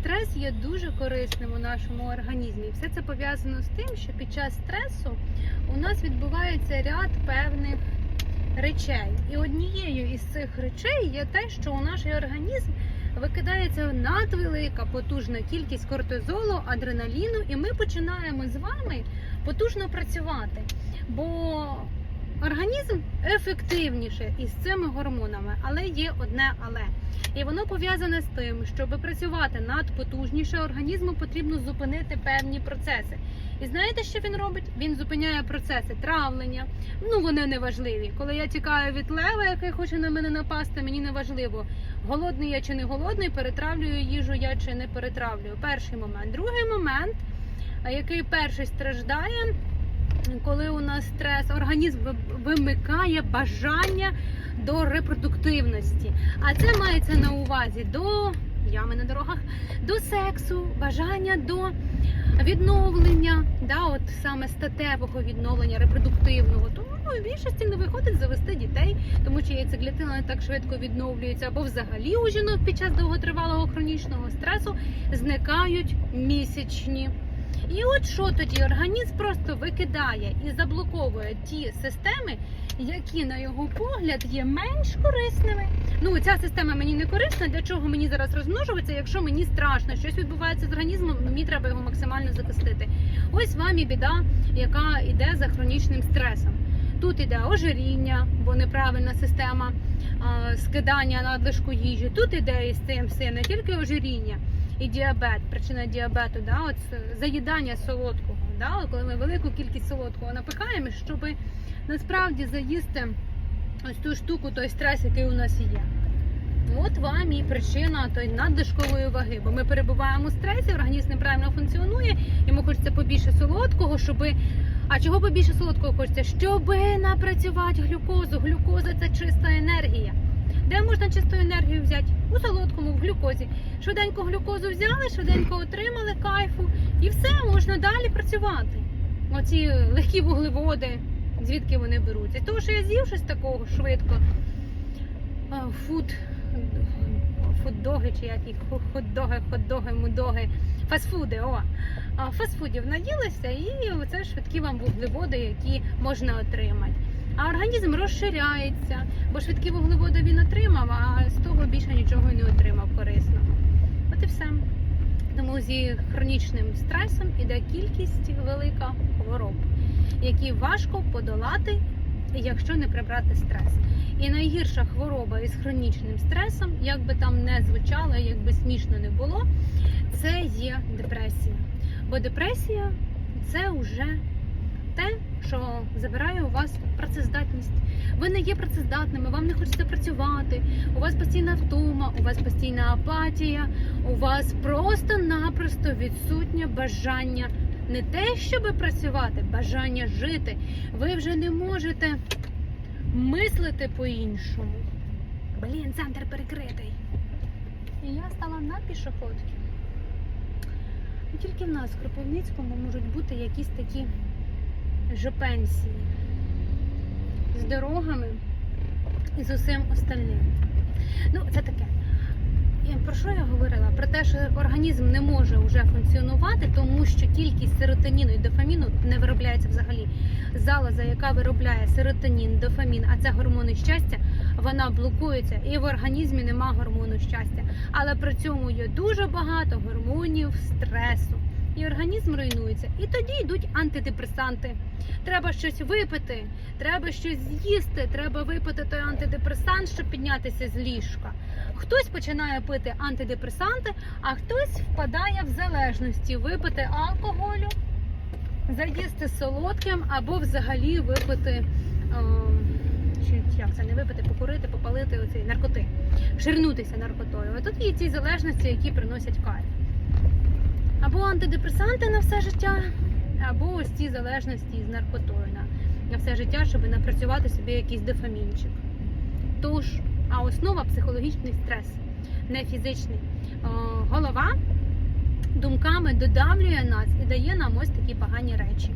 Стрес є дуже корисним у нашому організмі. І Все це пов'язано з тим, що під час стресу у нас відбувається ряд певних речей. І однією із цих речей є те, що у наш організм викидається надвелика потужна кількість кортизолу, адреналіну, і ми починаємо з вами потужно працювати. Бо організм ефективніше із цими гормонами, але є одне але. І воно пов'язане з тим, щоб працювати надпотужніше, організму потрібно зупинити певні процеси. І знаєте, що він робить? Він зупиняє процеси травлення. Ну вони не важливі. Коли я тікаю від лева, який хоче на мене напасти, мені не важливо, голодний я чи не голодний, перетравлюю їжу я чи не перетравлюю. Перший момент. Другий момент, який перший страждає, коли у нас стрес, організм вимикає бажання до репродуктивності. А це мається на увазі до ями на дорогах, до сексу, бажання до відновлення, да, от саме статевого відновлення, репродуктивного. Тому ну, в більшості не виходить завести дітей, тому що яйцеклітина не так швидко відновлюється, або взагалі у жінок під час довготривалого хронічного стресу зникають місячні. І от що тоді організм просто викидає і заблоковує ті системи, які на його погляд є менш корисними. Ну ця система мені не корисна. Для чого мені зараз розмножуватися, якщо мені страшно, щось відбувається з організмом, мені треба його максимально захистити. Ось вам і біда, яка йде за хронічним стресом. Тут іде ожиріння, бо неправильна система а, скидання надлишку їжі. Тут іде із цим все не тільки ожиріння і діабет, причина діабету, да, от заїдання солодкого. Да, коли ми велику кількість солодкого напихаємо, щоб насправді заїсти ось ту штуку, той стрес, який у нас є. От вам і причина той надлишкової ваги, бо ми перебуваємо у стресі, організм неправильно функціонує, йому хочеться побільше солодкого, щоби. А чого побільше солодкого хочеться? Щоби напрацювати глюкозу. Глюкоза це чиста енергія. Де можна чисту енергію взяти? У солодкому, в глюкозі. Швиденько глюкозу взяли, швиденько отримали кайфу, і все, можна далі працювати. Оці легкі вуглеводи, звідки вони беруться? Того, що я з'їв щось такого швидко. Фуд, фуддоги чи які хот-доги, хот-доги, мудоги, фастфуди. О, фастфудів наїлися, і це швидкі вам вуглеводи, які можна отримати. А організм розширяється, бо швидкі вуглеводи він отримав, а з того більше нічого не отримав корисного. От і все. Тому зі хронічним стресом іде кількість велика хвороб, які важко подолати, якщо не прибрати стрес. І найгірша хвороба із хронічним стресом, як би там не звучало, як би смішно не було, це є депресія. Бо депресія це вже те, що забирає у вас працездатність. Ви не є працездатними, вам не хочеться працювати, у вас постійна втома, у вас постійна апатія, у вас просто-напросто відсутнє бажання не те, щоб працювати, бажання жити. Ви вже не можете мислити по-іншому. Блін, центр перекритий. І я стала на пішоходки. Тільки в нас в Кропивницькому можуть бути якісь такі жопенсії з дорогами і з усім остальним. Ну, це таке. Про що я говорила? Про те, що організм не може вже функціонувати, тому що кількість серотоніну і дофаміну не виробляється взагалі. Залоза, яка виробляє серотонін, дофамін, а це гормони щастя, вона блокується, і в організмі нема гормону щастя. Але при цьому є дуже багато гормонів стресу. І організм руйнується. І тоді йдуть антидепресанти. Треба щось випити, треба щось з'їсти, треба випити той антидепресант, щоб піднятися з ліжка. Хтось починає пити антидепресанти, а хтось впадає в залежності випити алкоголю, заїсти солодким або взагалі випити. ем, чи як це не випити, покурити, попалити оці наркоти, ширнутися наркотою. А тут є ці залежності, які приносять кайф. Або антидепресанти на все життя, або ось ці залежності з наркотою на, на все життя, щоб напрацювати собі якийсь дофамінчик. Тож, а основа психологічний стрес, не фізичний. О, голова думками додавлює нас і дає нам ось такі погані речі.